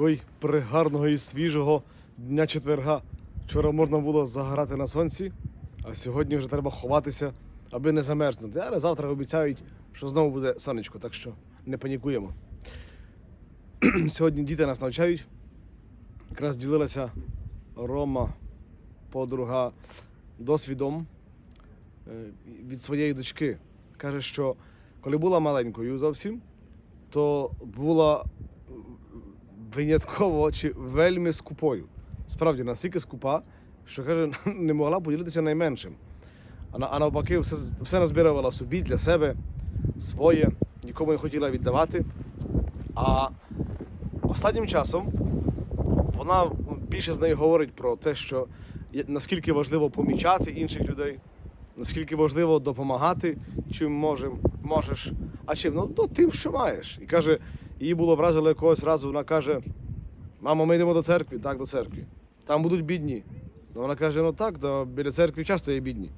Ой, пригарного і свіжого дня четверга. Вчора можна було заграти на сонці, а сьогодні вже треба ховатися, аби не замерзнути. Але завтра обіцяють, що знову буде сонечко, так що не панікуємо. Сьогодні діти нас навчають. Якраз ділилася Рома, подруга, досвідом е, від своєї дочки. Каже, що коли була маленькою зовсім, то була винятково чи вельми скупою. Справді настільки скупа, що каже, не могла поділитися найменшим. А, а навпаки, все, все назбирувала собі для себе, своє, нікому не хотіла віддавати. А останнім часом вона більше з нею говорить про те, що наскільки важливо помічати інших людей, наскільки важливо допомагати, чим можем, можеш, а чим? Ну, то тим, що маєш. І каже, її було вразило якогось разу, вона каже: Мамо, ми йдемо до церкви, так, до церкви. Там будуть бідні. Ну, вона каже: ну так, то біля церкви часто є бідні.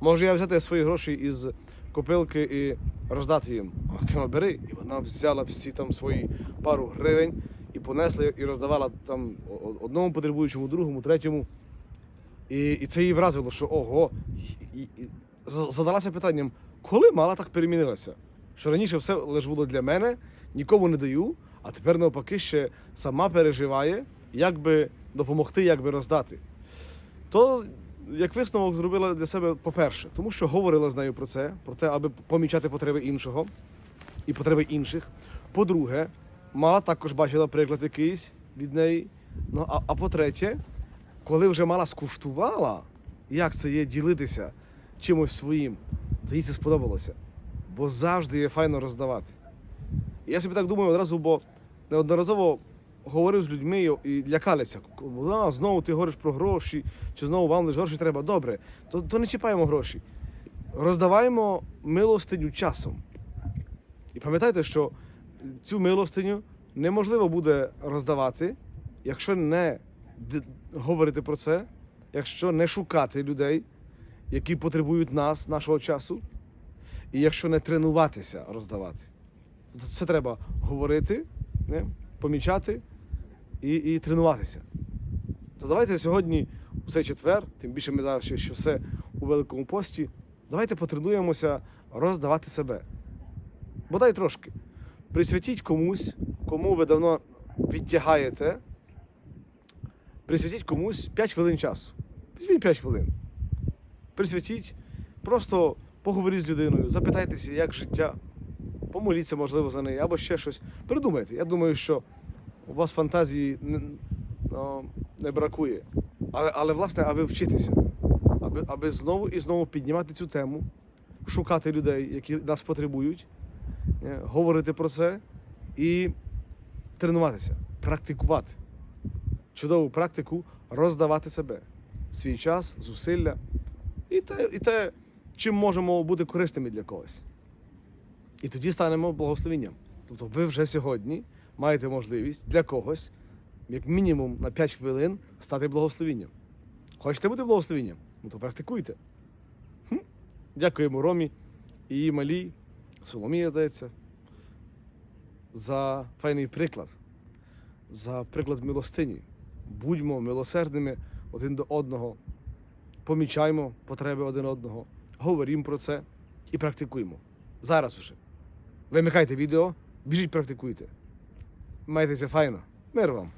Може я взяти свої гроші із копилки і роздати їм. А каже, бери. І вона взяла всі там свої пару гривень і понесла і роздавала там одному потребуючому, другому, третьому. І, і це її вразило, що ого. І, і задалася питанням, коли мала так перемінилася? Що раніше все лише було для мене, нікому не даю, а тепер навпаки ще сама переживає, як би допомогти, як би роздати. То як висновок зробила для себе, по-перше, тому що говорила з нею про це, про те, аби помічати потреби іншого і потреби інших. По-друге, мала також бачила приклад якийсь від неї. Ну, а, а по-третє, коли вже мала скуштувала, як це є ділитися чимось своїм, то їй це сподобалося. Бо завжди є файно роздавати. Я собі так думаю одразу, бо неодноразово говорив з людьми і лякалися. А, знову ти говориш про гроші, чи знову вам лише гроші треба. Добре, то, то не чіпаємо гроші. Роздаваємо милостиню часом. І пам'ятайте, що цю милостиню неможливо буде роздавати, якщо не говорити про це, якщо не шукати людей, які потребують нас, нашого часу, і якщо не тренуватися роздавати. Це треба говорити, не? помічати і, і тренуватися. То давайте сьогодні, у цей четвер, тим більше ми зараз ще, ще все у Великому пості, давайте потренуємося роздавати себе. Бодай трошки. Присвятіть комусь, кому ви давно відтягаєте. Присвятіть комусь 5 хвилин часу. Візьміть 5 хвилин. Присвятіть, просто поговоріть з людиною, запитайтеся, як життя, помоліться, можливо, за неї, або ще щось. Придумайте. Я думаю, що у вас фантазії не, ну, не бракує. Але, але, власне, аби вчитися, аби, аби знову і знову піднімати цю тему, шукати людей, які нас потребують, е, говорити про це і тренуватися, практикувати. Чудову практику роздавати себе, свій час, зусилля і те, і те, чим можемо бути корисними для когось. І тоді станемо благословенням. Тобто ви вже сьогодні маєте можливість для когось, як мінімум на 5 хвилин, стати благословенням. Хочете бути благословенням? Ну то практикуйте. Хм. Дякуємо Ромі і її малій, Соломія, здається, за файний приклад, за приклад милостині. Будьмо милосердними один до одного, помічаймо потреби один одного, говоримо про це і практикуємо. Зараз уже. Вимикайте відео, біжіть практикуйте. Майтеся файно. Мир вам!